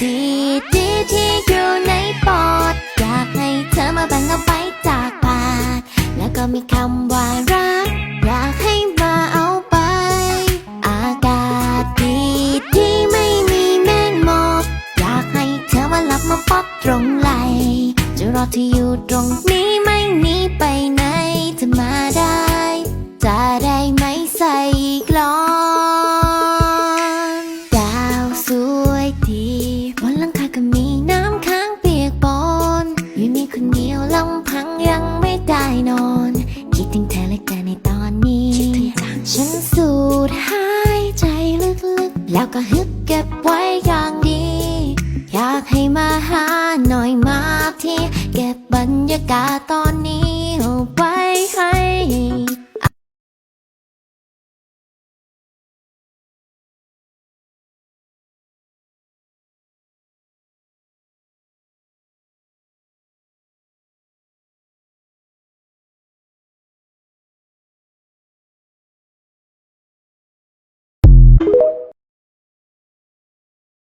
ดีดีที่อยู่ในปอด อยากให้เธอมาแบ่งเอาไปจากปาก แล้วก็มีคำว่ารัก อยากให้มาเอาไป อากาศดีที่ไม่มีเมฆหมอกอยากให้เธอมาหลับมาปักตรงไหลจะรอที่อยู่ตรงนี้ไหนี ลำพังยังไม่ได้นอน คิดถึงเธอเลยเกินในตอนนี้ ฉันสูดหายใจลึกๆ แล้วก็ฮึบเก็บไว้อย่างดี อยากให้มาหาหน่อยมาที่เก็บบรรยากาศตอนนี้